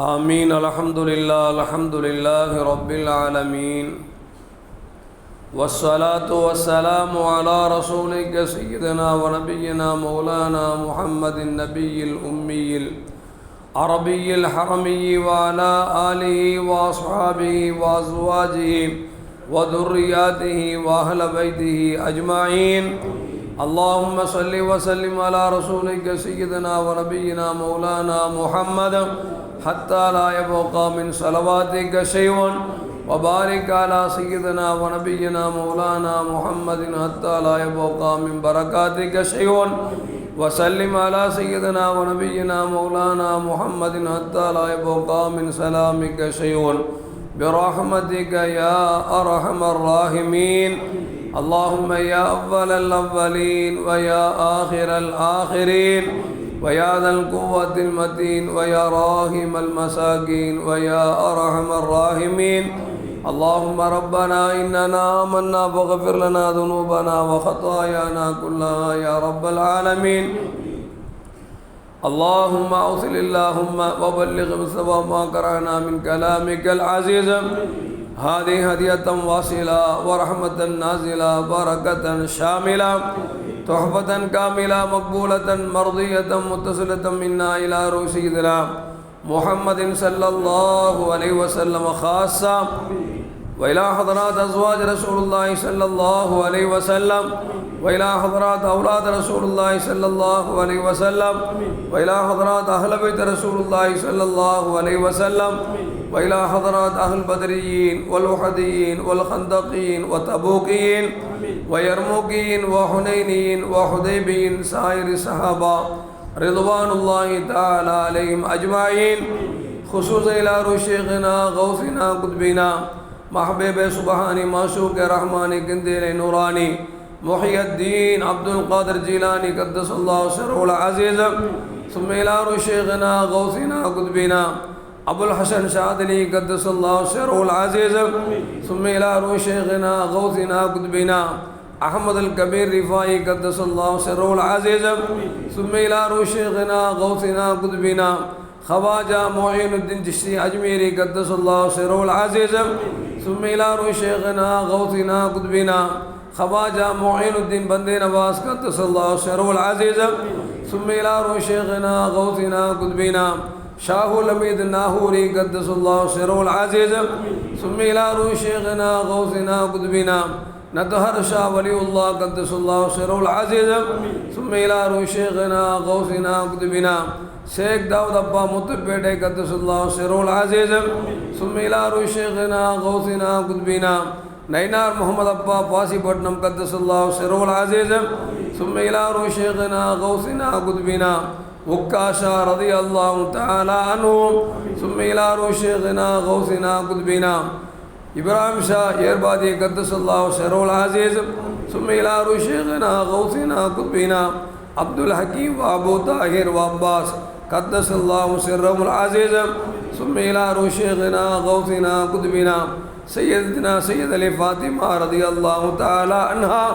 آمين الحمد لله الحمد لله رب العالمين والصلاة والسلام على رسولك سيدنا ونبينا مولانا محمد النبي الأمي العربي الحرمي وعلى آله وأصحابه وأزواجه وذرياته وأهل بيته أجمعين اللهم صل وسلم على رسولك سيدنا ونبينا مولانا محمد حتى لا يبقى من صلواتك شيء. وبارك على سيدنا ونبينا مولانا محمد حتى لا يبقى من بركاتك شيء. وسلم على سيدنا ونبينا مولانا محمد حتى لا يبقى من سلامك شيء. برحمتك يا أرحم الراحمين. اللهم يا أول الأولين ويا آخر الآخرين. ويا ذا القوة المتين ويا راحم المساكين ويا أرحم الراحمين. اللهم ربنا إننا آمنا فاغفر لنا ذنوبنا وخطايانا كلها يا رب العالمين. اللهم أوصل اللهم وبلغ مصطفى ما قرأنا من كلامك العزيز. هذه هدية واصلة ورحمة نازلة بركة شاملة. تحفة كاملة مقبولة مرضية متصلة منا إلى روح سيدنا محمد صلى الله عليه وسلم خاصة. وإلى حضرات أزواج رسول الله صلى الله عليه وسلم. وإلى حضرات أولاد رسول الله صلى الله عليه وسلم. وإلى حضرات أهل بيت رسول الله صلى الله عليه وسلم. وإلى حضرات أهل البدريين والوحديين والخندقيين والتبوكيين ويرموكيين وحنينيين وحديبيين سائر الصحابة رضوان الله تعالى عليهم أجمعين. خصوصا إلى روح شيخنا غوثنا قطبنا محبوب سبحاني معشوق رحماني قنديل نوراني محي الدين عبد القادر جيلاني قدس الله سره العزيز. ثم إلى روح شيخنا غوثنا قطبنا أبو الحسن شاذلي قدس الله سره العزيز. ثم إلى روح شيخنا غوثنا قطبنا. أحمد الكبير رفاعي قدس الله سره العزيز. ثم إلى روح شيخنا غوثنا قطبنا. خواجة معين الدين جشتي أجميري قدس الله سره العزيز. ثم إلى روح شيخنا غوثنا قطبنا. خواجة معين الدين بندي نواز قدس الله سره العزيز. ثم إلى روح شيخنا غوثنا قطبنا. شاہ لمید ناہوری قدس اللہ سرو العزیز. سمیلا رو شیخنا، غوثنا قدبنا نتہر شاہ ولی اللہ قدس اللہ سرو العزیز. سمیلا رو شیخنا، غوثنا قدبنا شیخ داود ابا مطب پیٹے قدس اللہ سرو العزیز. سمیلا رو شیخنا، غوثنا قدبنا نینار محمد ابا پاسی پٹنم قدس اللہ سرو العزیز. سمیلا رو شیخنا، غوثنا قدبنا وكاشا رضي الله تعالى عنه ثم إلى شيخنا غوثنا قطبنا. إبراهيم شاه يربادي قدس الله سره العزيز. ثم إلى شيخنا غوثنا قطبنا. عبد الحكيم وأبو طاهر وعباس قدس الله سرهم العزيز. ثم إلى شيخنا غوثنا قطبنا. سيدنا سيد علي فاطمة رضي الله تعالى عنها.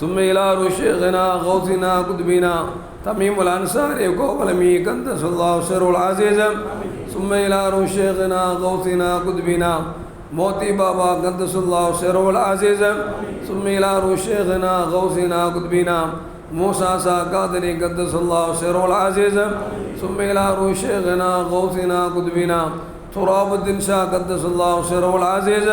ثم إلى شيخنا غوثنا قطبنا. تميم الأنصار يقوم ميقن صلى الله سر العزيز. ثم إلى روح شيخنا غوثنا قدبنا موتی بابا قدس اللہ سر العزیز ثم إلى روح شیخنا غوثنا قطبینا موسى سا قادری قدس اللہ سر العزیز ثم إلى روح شیخنا غوثنا قطبینا تراب الدین شاہ قدس اللہ سر العزیز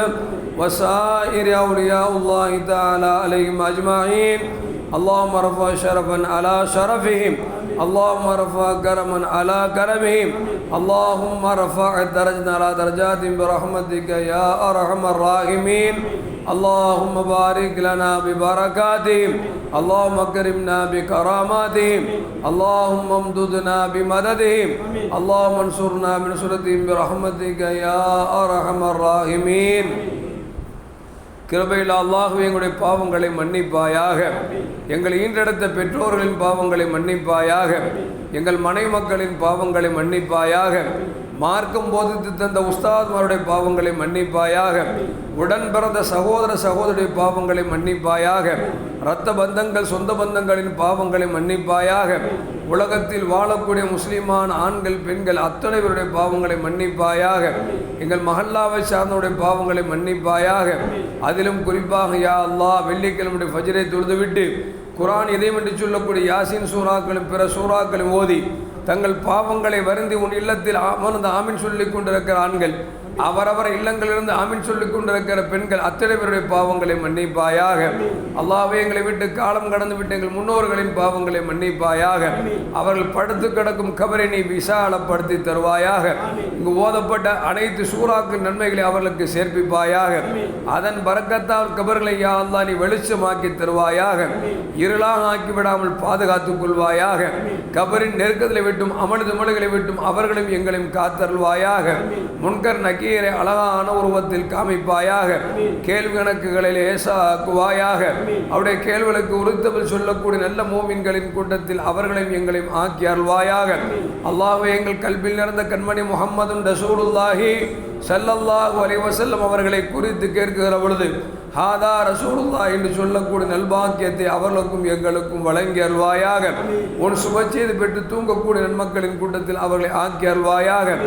وسائر اولیاء اللہ تعالی علیہم اجمعین اللهم ارفع شرفا على شرفهم. اللهم ارفع كرما على كرمهم اللهم ارفع درجنا على درجاتهم برحمتك يا أرحم الراحمين. اللهم بارك لنا ببركاتهم. اللهم اكرمنا بكراماتهم. اللهم امددنا بمددهم. اللهم انصرنا بنصرتهم برحمتك يا أرحم الراحمين. கிருபையில் அல்லாஹு எங்களுடைய பாவங்களை மன்னிப்பாயாக. எங்களை ஈன்றெடுத்த பெற்றோர்களின் பாவங்களை மன்னிப்பாயாக. எங்கள் மனை மக்களின் பாவங்களை மன்னிப்பாயாக. மார்க்கம் போதித்து தந்த உஸ்தாத்மாருடைய பாவங்களை மன்னிப்பாயாக உடன் பிறந்த சகோதர சகோதரிய பாவங்களை மன்னிப்பாயாக இரத்த பந்தங்கள் சொந்த பந்தங்களின் பாவங்களை மன்னிப்பாயாக உலகத்தில் வாழக்கூடிய முஸ்லிமான ஆண்கள் பெண்கள் அத்தனை பேருடைய பாவங்களை மன்னிப்பாயாக எங்கள் மஹல்லாவை சார்ந்தவருடைய பாவங்களை மன்னிப்பாயாக அதிலும் குறிப்பாக யா அல்லாஹ் வெள்ளிக்கிழமை ஃபஜ்ரை தொழுதுவிட்டு குரான் இதயம் என்று சொல்லக்கூடிய யாசின் சூறாக்களும் பிற சூறாக்களும் ஓதி தங்கள் பாவங்களை வருந்தி உன் இல்லத்தில் அமர்ந்து ஆமீன் சொல்லிக் கொண்டிருக்கிற ஆண்கள். அவரவர் இல்லங்களிலிருந்து ஆமின் சொல்லிக் கொண்டிருக்கிற பெண்கள் அத்தனை பேருடைய பாவங்களை மன்னிப்பாயாக. அல்லாவே எங்களை விட்டு காலம் கடந்து விட்டு எங்கள் முன்னோர்களின் பாவங்களை மன்னிப்பாயாக. அவர்கள் படுத்து கிடக்கும் கபரை நீ விசாலப்படுத்தி தருவாயாக. இங்கு ஓதப்பட்ட அனைத்து சூறாக்கு நன்மைகளை அவர்களுக்கு சேர்ப்பிப்பாயாக. அதன் பறக்கத்தால் கபர்களை யா அல்லாஹ் நீ வெளிச்சமாக்கி தருவாயாக. இருளாக ஆக்கி விடாமல் பாதுகாத்துக் கொள்வாயாக. கபரின் நெருக்கத்தில் விட்டும் அமளது மொழிகளை விட்டும் அவர்களும் எங்களையும் காத்தருள்வாயாக. முன்கர் நக்கி நக்கீரை அழகான உருவத்தில் காமிப்பாயாக. கேள்வி கணக்குகளில் ஏசாக்குவாயாக அவருடைய கேள்விகளுக்கு உறுத்தபில் சொல்லக்கூடிய நல்ல மோமின்களின் கூட்டத்தில் அவர்களையும் எங்களையும் ஆக்கி அருள்வாயாக. அல்லாஹ் எங்கள் கல்வியில் நிறந்த கண்மணி முகம்மது ரசூலுல்லாஹி ஸல்லல்லாஹு வரைவ செல்லும் அவர்களை குறித்து கேட்கிற பொழுது ஹாதா ரசூலுல்லா என்று சொல்லக்கூடிய நல்பாக்கியத்தை அவர்களுக்கும் எங்களுக்கும் வழங்கி அருள்வாயாக. உன் சுபச்செய்து பெற்று தூங்கக்கூடிய நன்மக்களின் கூட்டத்தில் அவர்களை ஆக்கி அருள்வாயாக.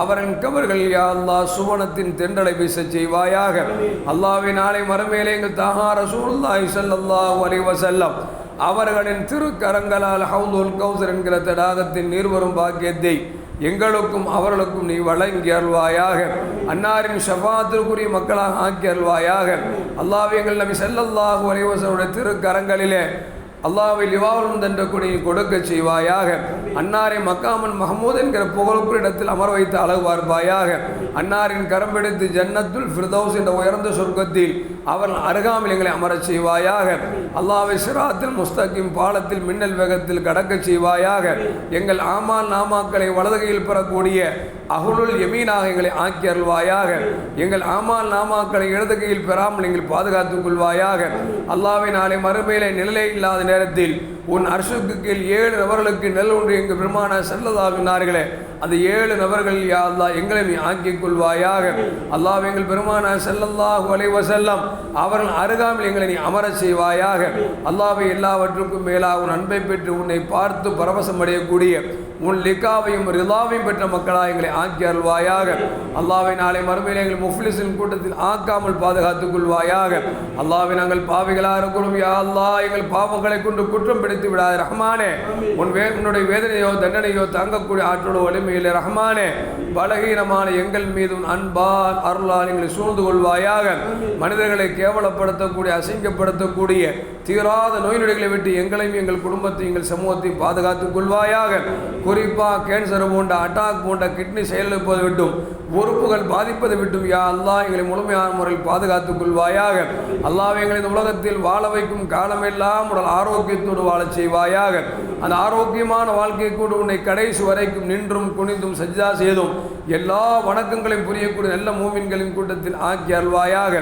அவரின் கவர்கள் யா அல்லாஹ் சுவனத்தின் தென்றலை வீச செய்வாயாக. அல்லாவை நாளை மறுமையிலே எங்கள் தாகா ரசூலுல்லாஹி ஸல்லல்லாஹு அலைஹி வஸல்லம் அவர்களின் திருக்கரங்களால் ஹவுதுல் கௌசர் என்கிற தடாகத்தின் நீர்வரும் பாக்கியத்தை எங்களுக்கும் அவர்களுக்கும் நீ வழங்கி அருள்வாயாக. அன்னாரின் ஷஃபாத்திற்குரிய மக்களாக ஆக்கி அருள்வாயாக. அல்லாஹ் எங்கள் நபி செல்லல்லாஹு அலைஹி திருக்கரங்களிலே அல்லாவை லிவாவலும் தன்ற கொடி கொடுக்க செய்வாயாக. அன்னாரை மக்காமன் மஹமூத் என்கிற புகழுக்குள் இடத்தில் அமர வைத்து அழகு பார்ப்பாயாக அன்னாரின் கரம் பிடித்து ஜன்னத்துல் ஃபிர்தௌஸ் என்ற உயர்ந்த சொர்க்கத்தில் அவர் அருகாமல் எங்களை அமரச் செய்வாயாக. அல்லாவை சிராத்தில் முஸ்தகிம் பாலத்தில் மின்னல் வேகத்தில் கடக்க செய்வாயாக. எங்கள் ஆமான் நாமாக்களை வலதுகையில் பெறக்கூடிய அகுலுல் எமீனாக எங்களை ஆக்கி அருள்வாயாக. எங்கள் ஆமால் நாமாக்களை இடதுகையில் பெறாமல் எங்கள் பாதுகாத்துக் கொள்வாயாக. அல்லாவை நாளை மறுமையிலே நிலை இல்லாத நேரத்தில் உன் அரசுக்கு கீழ் ஏழு நபர்களுக்கு நெல் ஒன்று எங்கள் பெருமான செல்லதாவினார்களே அந்த ஏழு நபர்கள் யா அல்லாஹ் எங்களை நீ ஆக்கிக் கொள்வாயாக. அல்லாஹ் எங்கள் பெருமான செல்லல்லாஹு அலைஹி செல்லம் அவர்கள் அருகாமல் எங்களை நீ அமரச் செய்வாயாக. அல்லாவை எல்லாவற்றுக்கும் மேலாக உன் அன்பை பெற்று உன்னை பார்த்து பரவசம் அடையக்கூடிய உன் லிக்காவையும் ரிலாவையும் பெற்ற மக்களாக எங்களை ஆக்கி அருள்வாயாக. அல்லாவை நாளை மறுமையில் எங்கள் முஃப்லிஸின் கூட்டத்தில் ஆக்காமல் பாதுகாத்துக் கொள்வாயாக. அல்லாவை நாங்கள் பாவிகளாக இருக்கிறோம். யா அல்லாஹ் எங்கள் பாவங்களை கொண்டு குற்றம் பிடித்து விடாது. ரஹ்மானே உன் வே உன்னுடைய வேதனையோ தண்டனையோ தாங்கக்கூடிய ஆற்றலோ வலிமையில் ரஹ்மானே பலகீனமான எங்கள் மீது உன் அன்பால் அருளால் எங்களை சூழ்ந்து கொள்வாயாக. மனிதர்களை கேவலப்படுத்தக்கூடிய அசிங்கப்படுத்தக்கூடிய தீராத நோய் நொடிகளை விட்டு எங்களையும் எங்கள் குடும்பத்தையும் எங்கள் சமூகத்தையும் பாதுகாத்துக் கொள்வாயாக. குறிப்பாக கேன்சர் போன்ற அட்டாக் போன்ற கிட்னி செயலிழப்பது விட்டும் உறுப்புகள் பாதிப்பது விட்டும் யா அல்லா எங்களை முழுமையான முறையில் பாதுகாத்துக் கொள்வாயாக. அல்லாஹ் எங்களை இந்த உலகத்தில் வாழ வைக்கும் காலமெல்லாம் உடல் ஆரோக்கியத்தோடு வாழ அருளாளச் செய்வாயாக. அந்த ஆரோக்கியமான வாழ்க்கை கூட உன்னை கடைசி வரைக்கும் நின்றும் குனிந்தும் சஜிதா செய்தும் எல்லா வணக்கங்களையும் புரியக்கூடிய நல்ல மூமின்களின் கூட்டத்தில் ஆக்கி அருள்வாயாக.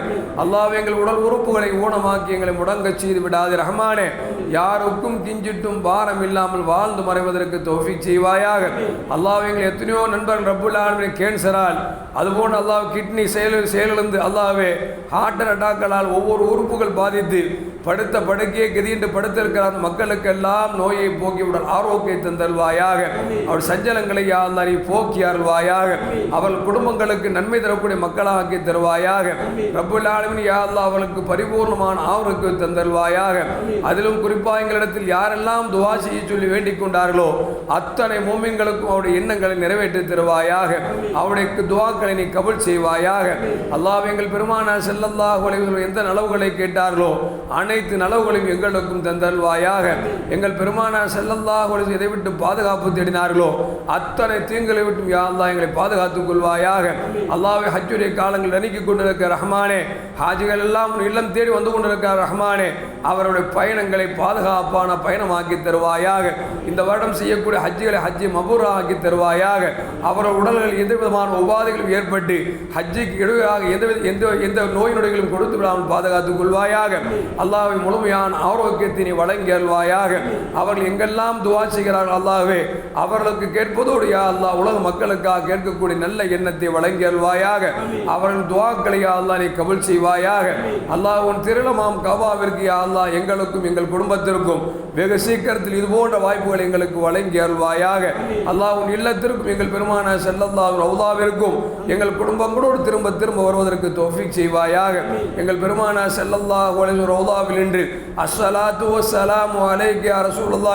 அல்லாஹ் எங்கள் உடல் உறுப்புகளை ஊனமாக்கி எங்களை முடங்கச் செய்து விடாது ரஹமானே. யாருக்கும் கிஞ்சிட்டும் பாரம் இல்லாமல் வாழ்ந்து மறைவதற்கு தௌஃபிக் செய்வாயாக. அல்லாஹ் எங்கள் எத்தனையோ நண்பர்கள் ரப்புல் ஆலமின் கேன்சரால் அதுபோன்று அல்லாஹ் கிட்னி செயல் செயலிழந்து அல்லாவே ஹார்ட் அட்டாக்களால் ஒவ்வொரு உறுப்புகள் பாதித்து படுத்த படுக்கையை கதியின்று படுத்திருக்கிற அந்த மக்களுக்கெல்லாம் நோயை போக்கிவிட ஆரோக்கியத்தை தருவாயாக அவர் சஞ்சலங்களை யா போக்கி அருள்வாயாக. அவள் குடும்பங்களுக்கு நன்மை தரக்கூடிய மக்களாக்கி தருவாயாக. ரப்புல் ஆலமின் யா அல்லாஹ் அவளுக்கு பரிபூர்ணமான ஆரோக்கியத்தை தந்தருவாயாக அதிலும் குறிப்பிட்ட எங்களிடத்தில் யாரெல்லாம் துவா செய்ய சொல்லி வேண்டிக் கொண்டார்களோ அத்தனை மூமின்களுக்கும் அவருடைய எண்ணங்களை நிறைவேற்றி தருவாயாக. அவருடைய துவாக்களை நீ கபுல் செய்வாயாக. அல்லாஹ் எங்கள் பெருமானா செல்லல்லாஹு எந்த நலவுகளை கேட்டார்களோ அனைத்து நலவுகளையும் எங்களுக்கும் தந்தருவாயாக எங்கள் பெருமானா செல்லல்லாஹு அலைஹி எதை விட்டு பாதுகாப்பு தேடினார்களோ அத்தனை தீங்களை விட்டும் யா அல்லாஹ் எங்களை பாதுகாத்துக் கொள்வாயாக. அல்லாவை ஹஜ்ஜுடைய காலங்கள் நெருங்கிக் கொண்டிருக்கிற ரஹ்மானே ஹாஜிகள் எல்லாம் இல்லம் தேடி வந்து கொண்டிருக்கிற ரஹ்மானே அவருடைய பயணங்களை பா பாதுகாப்பான பயணமாக்கி தருவாயாக. இந்த வருடம் செய்யக்கூடிய ஹஜ்ஜிகளை ஹஜ்ஜி மபூராக்கி தருவாயாக. அவர்கள் உடல்கள் எந்த விதமான உபாதைகளும் ஏற்பட்டு ஹஜ்ஜிக்கு இடையாக எந்த வித- எந்த எந்த நோய் நொடிகளும் கொடுத்து விடாமல் பாதுகாத்துக் கொள்வாயாக. அல்லாவை முழுமையான ஆரோக்கியத்தினை வழங்கி அருள்வாயாக. அவர்கள் எங்கெல்லாம் துவா செய்கிறார்கள் அல்லாஹ்வே அவர்களுக்கு கேட்பதோடு யா அல்லாஹ் உலக மக்களுக்காக கேட்கக்கூடிய நல்ல எண்ணத்தை வழங்கி அருள்வாயாக. அவர்கள் துவாக்களை யா அல்லா நீ கபல் செய்வாயாக. அல்லாஹ் உன் திருளமாம் கபாவிற்கு யா அல்லாஹ் எங்களுக்கும் எங்கள் குடும்பத்திற்கும் வெகு சீக்கிரத்தில் இது போன்ற வாய்ப்புகள் எங்களுக்கு வழங்கி அருள்வாயாக. அல்லாஹ் இல்லத்திற்கும் எங்கள் பெருமான செல்லல்லாஹ் ரவுதாவிற்கும் எங்கள் குடும்பங்களோடு திரும்ப திரும்ப வருவதற்கு தோஃபிக் செய்வாயாக. எங்கள் பெருமான செல்லல்லாஹ் ரவுதாவில் இன்று அஸ்ஸலாத்து வசலாம் அலைக்கியா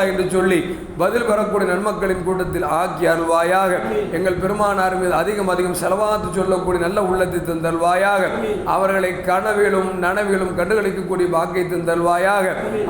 என்று சொல்லி பதில் பெறக்கூடிய நன்மக்களின் கூட்டத்தில் ஆக்கி அருள்வாயாக. எங்கள் பெருமானார் மீது அதிகம் அதிகம் செலவாத்து சொல்லக்கூடிய நல்ல உள்ளத்தை தந்தல்வாயாக அவர்களை கனவிலும் நனவிலும் கண்டுகளிக்கக்கூடிய பாக்கியத்தை தந்தல்வாயாக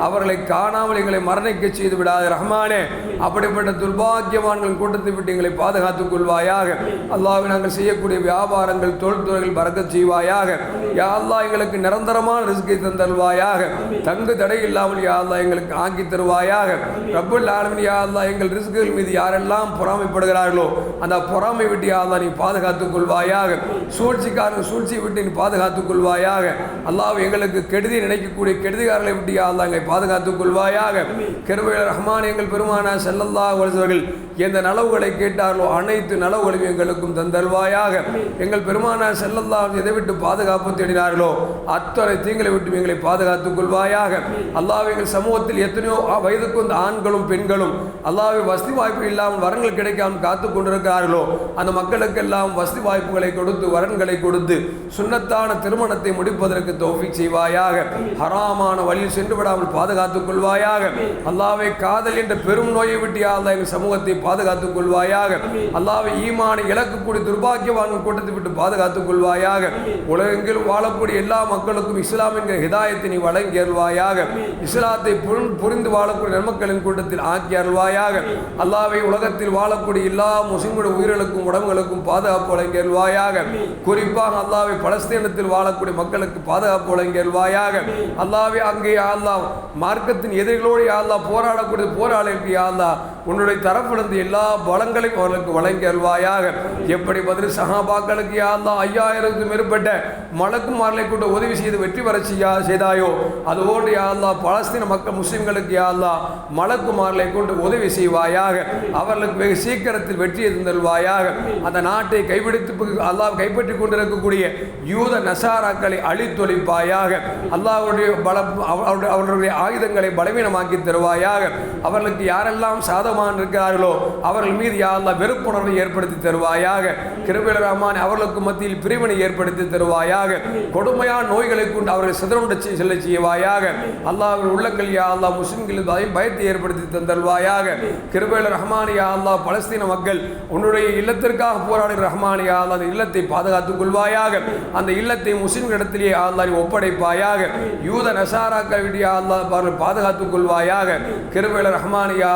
அவர்களை காணாமல் எங்களை மரணிக்க செய்து விடாத ரஹ்மானே. அப்படிப்பட்ட துர்பாக்கியவான்களின் கூட்டத்தை விட்டு எங்களை பாதுகாத்துக் கொள்வாயாக. அல்லாஹ்வை நாங்கள் செய்யக்கூடிய வியாபாரங்கள் தொழில்துறைகள் பறக்க செய்வாயாக. யா அல்லா எங்களுக்கு நிரந்தரமான ரிஸ்கை தந்தல்வாயாக தங்கு தடை இல்லாமல் யா அல்லா எங்களுக்கு ஆக்கி தருவாயாக. ரப்பல் ஆலமின் யா அல்லா எங்கள் ரிஸ்குகள் மீது யாரெல்லாம் பொறாமைப்படுகிறார்களோ அந்த பொறாமை விட்டு யா அல்லா நீ பாதுகாத்துக் கொள்வாயாக. சூழ்ச்சிக்காரன் சூழ்ச்சியை விட்டு நீ பாதுகாத்துக் கொள்வாயாக. அல்லாஹ் எங்களுக்கு கெடுதி நினைக்கக்கூடிய கெடுதிகாரர்களை விட்டு யா அல்லா எங்களை காத்துக் கொள்வாயாக கிருபையில் ரஹ்மான் எங்கள் பெருமானா செல்லல்லா வருஷவர்கள் எந்த நலவுகளை கேட்டார்களோ அனைத்து நலவுகளையும் எங்களுக்கும் தந்தல்வாயாக எங்கள் பெருமானா செல்லல்லா எதை விட்டு பாதுகாப்பு தேடினார்களோ அத்தனை தீங்களை விட்டு எங்களை பாதுகாத்துக் கொள்வாயாக. அல்லாஹ் எங்கள் சமூகத்தில் எத்தனையோ வயதுக்கு வந்த ஆண்களும் பெண்களும் அல்லாவை வசதி வாய்ப்பு இல்லாமல் வரங்கள் கிடைக்காமல் காத்து கொண்டிருக்கிறார்களோ அந்த மக்களுக்கெல்லாம் வசதி வாய்ப்புகளை கொடுத்து வரன்களை கொடுத்து சுண்ணத்தான திருமணத்தை முடிப்பதற்கு தௌஃபிக் செய்வாயாக. ஹராமான வழியில் சென்று விடாமல் பாதுகாத்து பாதுகாத்துக் கொள்வாயாக அல்லாவை காதல் என்ற பெரும் நோயை விட்டு யா எங்கள் சமூகத்தை பாதுகாத்துக் கொள்வாயாக அல்லாவை ஈமான இழக்கக்கூடிய துர்பாக்கியவான்கள் கூட்டத்தை விட்டு பாதுகாத்துக் கொள்வாயாக உலகெங்கிலும் வாழக்கூடிய எல்லா மக்களுக்கும் இஸ்லாம் என்கிற ஹிதாயத்தை நீ வழங்கி இஸ்லாத்தை புரிந்து- வாழக்கூடிய நன்மக்களின் கூட்டத்தில் ஆக்கி அருள்வாயாக. அல்லாவை உலகத்தில் வாழக்கூடிய எல்லா முஸ்லிம்களுடைய உயிர்களுக்கும் உடம்புகளுக்கும் பாதுகாப்பு வழங்கி குறிப்பாக அல்லாவை பலஸ்தீனத்தில் வாழக்கூடிய மக்களுக்கு பாதுகாப்பு வழங்கி அருள்வாயாக. அங்கே யா மார்க்க மார்க்கத்தின் எதிரிகளோடு யாழ்லா போராடக்கூடிய போராளிகளுக்கு யாழ்லா உன்னுடைய தரப்பிலிருந்து எல்லா பலங்களையும் அவர்களுக்கு வழங்கி அருள்வாயாக. எப்படி பதில் சஹாபாக்களுக்கு யாழ்லா ஐயாயிரத்துக்கும் மேற்பட்ட மலக்குமார்களை கொண்டு உதவி செய்து வெற்றி பெற செய்யா செய்தாயோ? அதுபோன்று யாழ்லா பலஸ்தீன மக்கள் முஸ்லீம்களுக்கு யாழ்லா அல்லாஹ் மலக்குமார்களை கொண்டு உதவி செய்வாயாக. அவர்களுக்கு வெகு சீக்கிரத்தில் வெற்றியை தந்தல்வாயாக அந்த நாட்டை கைப்பிடித்து அல்லாஹ் கைப்பற்றி கொண்டிருக்கக்கூடிய யூத நசாராக்களை அழித்தொழிப்பாயாக. அல்லாஹ்வுடைய பல அவருடைய ஆயுதங்கள் அவர்களை பலவீனமாக்கி தருவாயாக. அவர்களுக்கு யாரெல்லாம் சாதகமாக இருக்கிறார்களோ அவர்கள் மீது யாரெல்லாம் வெறுப்புணர்வை ஏற்படுத்தி தருவாயாக. கிருபில ரஹ்மான் அவர்களுக்கு மத்தியில் பிரிவினை ஏற்படுத்தி தருவாயாக. கொடுமையான நோய்களை கொண்டு அவர்களை சிதறுண்டு செல்ல செய்வாயாக. அல்லாஹ் உள்ளங்கள் யா அல்லாஹ் முஸ்லிம்கள் பயத்தை ஏற்படுத்தி தந்தருவாயாக கிருபையில் ரஹ்மான் யா அல்லாஹ் பலஸ்தீன மக்கள் உன்னுடைய இல்லத்திற்காக போராடுகிற ரஹ்மான் யா அல்லாஹ் அந்த இல்லத்தை பாதுகாத்துக் கொள்வாயாக. அந்த இல்லத்தை முஸ்லிம்களிடத்திலே யா ஒப்படைப்பாயாக. யூத நசாராக்கள் விட்டு அவர்கள் பாதுகாத்துக் கொள்வாயாக. கிருபையில் ரஹ்மான் யா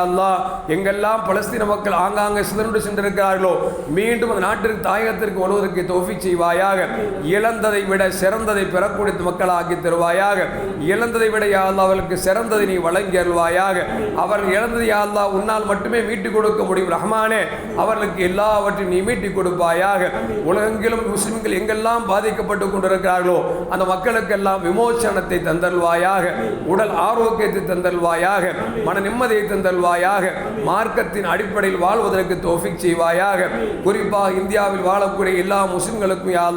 எங்கெல்லாம் பலஸ்தீன மக்கள் ஆங்காங்கே சிதறுண்டு சென்றிருக்கிறார்களோ மீண்டும் அந்த நாட்டிற்கு தாயகத்திற்கு வருவதற்கு தோஃபி செய்வாயாக. இழந்ததை விட சிறந்ததை பெறக்கூடிய மக்களாக்கி தருவாயாக. இழந்ததை விட யா அவர்களுக்கு சிறந்ததை நீ வழங்கி அருள்வாயாக அவர்கள் இழந்தது யா உன்னால் மட்டுமே மீட்டுக் கொடுக்க முடியும். ரஹ்மானே அவர்களுக்கு எல்லாவற்றையும் நீ மீட்டிக் கொடுப்பாயாக. உலகெங்கிலும் முஸ்லிம்கள் எங்கெல்லாம் பாதிக்கப்பட்டு கொண்டிருக்கிறார்களோ அந்த மக்களுக்கெல்லாம் விமோசனத்தை தந்தருள்வாயாக. உடல் ஆரோக்கியத்தை தந்தல்வாயாக மன நிம்மதியை தந்தல்வாயாக மார்க்கத்தின் அடிப்படையில் வாழ்வதற்கு தோஃபிக் செய்வாயாக. குறிப்பாக இந்தியாவில் வாழக்கூடிய எல்லா முஸ்லிம்களுக்கும் யா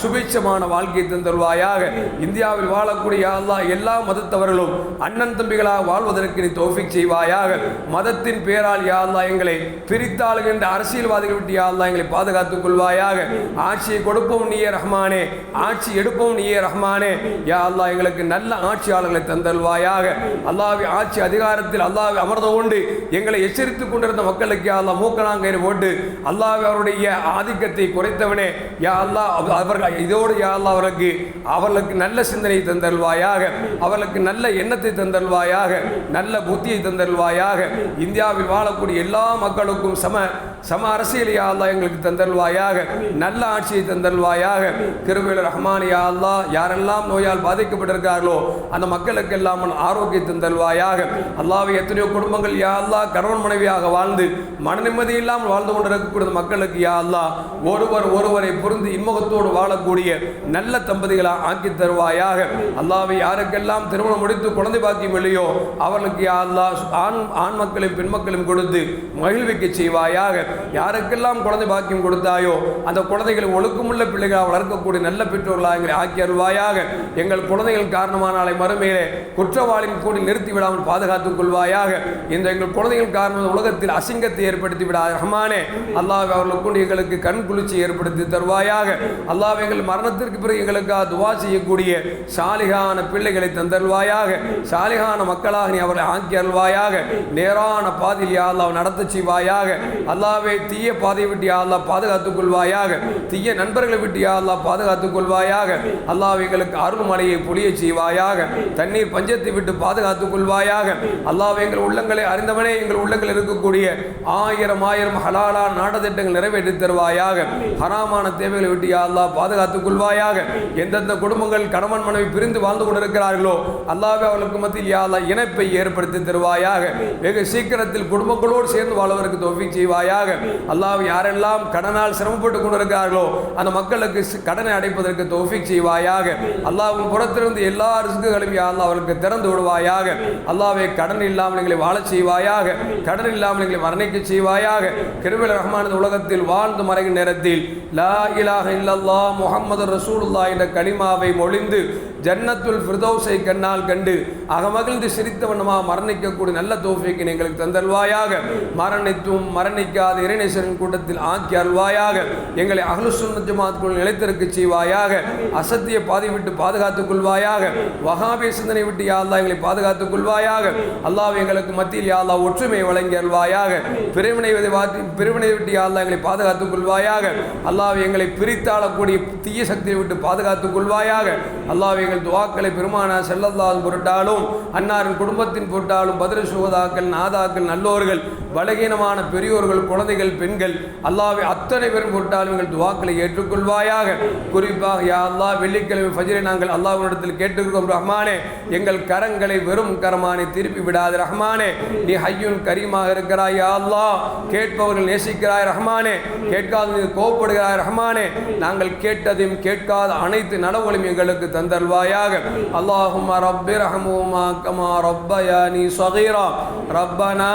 சுபிட்சமான வாழ்க்கையை தந்தல்வாயாக. இந்தியாவில் வாழக்கூடிய யாழ்லா எல்லா மதத்தவர்களும் அண்ணன் தம்பிகளாக வாழ்வதற்கு நீ தோஃபிக் செய்வாயாக. மதத்தின் பேரால் யாழ்லா எங்களை பிரித்தாளுகின்ற அரசியல்வாதிகள் விட்டு யாழ்லா எங்களை பாதுகாத்துக் கொள்வாயாக. ஆட்சியை கொடுப்போம் நீயே ரஹ்மானே ஆட்சி எடுப்போம் நீயே ரஹ்மானே. யா அல்லா எங்களுக்கு நல்ல ஆட்சியாளர்களை தந்தல்வாயாக. அல்லாவி ஆட்சி அதிகாரத்தில் அல்லாவி அமர்ந்து கொண்டு எங்களை எச்சரித்துக் கொண்டிருந்த மக்களுக்கு அல்லா அல்லாஹ் மூக்கணாங்கயிறு போட்டு அல்லாவி அவருடைய ஆதிக்கத்தை குறைத்தவனே யா அல்லா அவர்கள் இதோடு யா அல்லா அவர்களுக்கு அவர்களுக்கு நல்ல சிந்தனை தந்தல்வாயாக அவர்களுக்கு நல்ல எண்ணத்தை தந்தல்வாயாக நல்ல புத்தியை தந்தல்வாயாக இந்தியாவில் வாழக்கூடிய எல்லா மக்களுக்கும் சம சம அரசியல் யா அல்லா எங்களுக்கு தந்தல்வாயாக நல்ல ஆட்சியை தந்தல்வாயாக திருவேலர் ரஹ்மான் யா அல்லா யாரெல்லாம் நோயால் பாதிக்கப்பட்டிருக்கார்களோ அந்த மக்களுக்கெல்லாம் உன் ஆரோக்கியத்தை தருவாயாக அல்லாவை எத்தனையோ குடும்பங்கள் யா அல்லா கணவன் மனைவியாக வாழ்ந்து மன நிம்மதி இல்லாமல் வாழ்ந்து கொண்டிருக்கக்கூடிய மக்களுக்கு யா அல்லா ஒருவர் ஒருவரை புரிந்து இன்முகத்தோடு வாழக்கூடிய நல்ல தம்பதிகளா ஆக்கி தருவாயாக. அல்லாவை யாருக்கெல்லாம் திருமணம் முடித்து குழந்தை பாக்கியம் இல்லையோ அவர்களுக்கு யா அல்லா ஆண் ஆண் மக்களையும் பெண் மக்களையும் கொடுத்து மகிழ்விக்க செய்வாயாக. யாருக்கெல்லாம் குழந்தை பாக்கியம் கொடுத்தாயோ அந்த குழந்தைகளை ஒழுக்கமுள்ள பிள்ளைகளாக வளர்க்கக்கூடிய நல்ல பெற்றோர்களாக எங்களை ஆக்கி அருள்வாயாக. எங்கள் குழந்தைகள் காரணமான நாளை மறுமையிலே குற்றவாளி குற்றவாளிகள் கூடி நிறுத்தி விடாமல் பாதுகாத்துக் கொள்வாயாக. இந்த எங்கள் குழந்தைகள் காரணம் உலகத்தில் அசிங்கத்தை ஏற்படுத்தி விடாத ரஹ்மானே அல்லாஹ் அவர்களுக்கு எங்களுக்கு கண் குளிர்ச்சி ஏற்படுத்தி தருவாயாக. அல்லாஹ் எங்கள் மரணத்திற்கு பிறகு எங்களுக்காக துவா செய்யக்கூடிய சாலிகான பிள்ளைகளை தந்தருள்வாயாக. சாலிகான மக்களாக நீ அவர்களை ஆக்கி அருள்வாயாக. நேரான பாதையில் யாழ்லா நடத்த செய்வாயாக. அல்லாவே தீய பாதையை விட்டு யாழ்லா பாதுகாத்துக் கொள்வாயாக. தீய நண்பர்களை விட்டு யாழ்லா பாதுகாத்துக் கொள்வாயாக. அல்லாஹ் எங்களுக்கு அருள்மலையை பொழிய செய்வாயாக. தண்ணீர் பஞ்சத்தை விட்டு பாதுகாத்துக் கொள்வாயாக அல்லாஹ் எங்கள் உள்ளங்களை அறிந்தவனே எங்கள் உள்ளங்களில் இருக்கக்கூடிய ஆயிரம் ஆயிரம் ஹலாலா நாடத்திட்டங்கள் நிறைவேற்றி தருவாயாக. ஹராமான தேவைகளை விட்டு அல்லாஹ் பாதுகாத்துக் கொள்வாயாக எந்தெந்த குடும்பங்கள் கணவன் மனைவி பிரிந்து வாழ்ந்து கொண்டிருக்கிறார்களோ அல்லாவே அவர்களுக்கு மத்தியில் யாழ்லா இணைப்பை ஏற்படுத்தி தருவாயாக. வெகு சீக்கிரத்தில் குடும்பங்களோடு சேர்ந்து வாழ்வதற்கு தோஃபி செய்வாயாக. அல்லாஹ் யாரெல்லாம் கடனால் சிரமப்பட்டு கொண்டிருக்கிறார்களோ அந்த மக்களுக்கு கடனை அடைப்பதற்கு தோஃபிக் செய்வாயாக. அல்லாஹ் புறத்திலிருந்து எல்லா ரிஸ்குகளையும் யாழ்லா அவர்களுக்கு திறந்து விடுவாயாக அல்லாவே கடன் இல்லாமல் எங்களை வாழச் செய்வாயாக. கடன் இல்லாமல் எங்களை மரணிக்க செய்வாயாக. கிருமில ரஹ்மான் உலகத்தில் வாழ்ந்து மறைகிற நேரத்தில் லா இலாக இல்லல்லா முகமது ரசூலுல்லா என்ற கலிமாவை மொழிந்து ஜன்னத்துல் ஃபிர்தௌஸை கண்ணால் கண்டு அகமகிழ்ந்து சிரித்த வண்ணமாக மரணிக்கக்கூடிய நல்ல தோஃபிக்கு எங்களுக்கு தந்தல்வாயாக மரணித்தும் மரணிக்காத இறைநேசரின் கூட்டத்தில் ஆக்கி அல்வாயாக எங்களை அகலுசுன்னத்துமாத்துக்குள் நிலைத்திருக்க செய்வாயாக. அசத்திய பாதை விட்டு பாதுகாத்துக் கொள்வாயாக. வகாபிய சிந்தனை விட்டு யாழ்லா எங்களை பாதுகாத்துக் கொள்வாயாக அல்லாஹ் எங்களுக்கு மத்தியில் யாழ்லா ஒற்றுமை வழங்கி அல்வாயாக பிரிவினை வாட்டி பிரிவினை விட்டு யாழ்லா எங்களை பாதுகாத்துக் கொள்வாயாக அல்லாஹ் எங்களை பிரித்தாளக்கூடிய தீய சக்தியை விட்டு பாதுகாத்துக் கொள்வாயாக அல்லாஹ் எங்கள் துவாக்களை பெருமானா செல்லல்லாது பொருட்டாலும் அன்னாரின் குடும்பத்தின் பொருட்டாலும் பதிர சுகதாக்கள் நாதாக்கள் நல்லோர்கள் பலகீனமான பெரியோர்கள் குழந்தைகள் பெண்கள் அல்லாவை அத்தனை பேரும் கொண்டாலும் எங்கள் துவாக்களை ஏற்றுக்கொள்வாயாக. குறிப்பாக யா அல்லா வெள்ளிக்கிழமை ஃபஜரை நாங்கள் அல்லாவினிடத்தில் கேட்டுக்கிறோம் ரஹ்மானே எங்கள் கரங்களை வெறும் கரமானே திருப்பி விடாது ரஹ்மானே. நீ ஹையுன் கரீமாக இருக்கிறாய் யா அல்லா கேட்பவர்கள் நேசிக்கிறாய் ரஹ்மானே. கேட்காத நீ கோவப்படுகிறாய் ரஹ்மானே. நாங்கள் கேட்டதையும் கேட்காத அனைத்து நனவுகளையும் எங்களுக்கு தந்தல்வாயாக அல்லாஹுமா ரப்பி ரஹமுமா கமா ரப்பயா நீ சகீரா. ربنا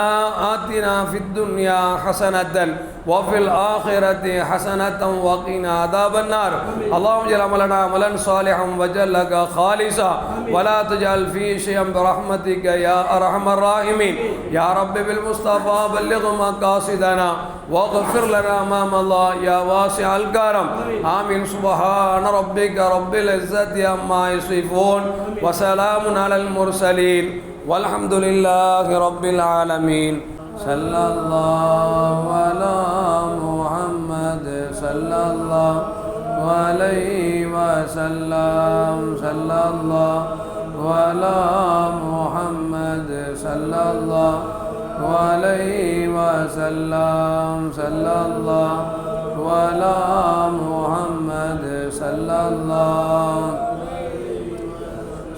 آتنا في الدنيا حسنة وفي الآخرة حسنة وقنا عذاب النار. اللهم اجعل عملنا عملا صالحا وجل لك خالصا ولا تجعل فيه شيئا برحمتك يا أرحم الراحمين. يا رب بالمصطفى بلغ مقاصدنا واغفر لنا أمام الله يا واسع الكرم. آمين. سبحان ربك رب العزة عما يصفون. وسلام على المرسلين. والحمد لله رب العالمين. صلى الله على محمد صلى الله عليه وسلم. صلى الله على محمد صلى الله عليه وسلم. صلى الله على محمد صلى الله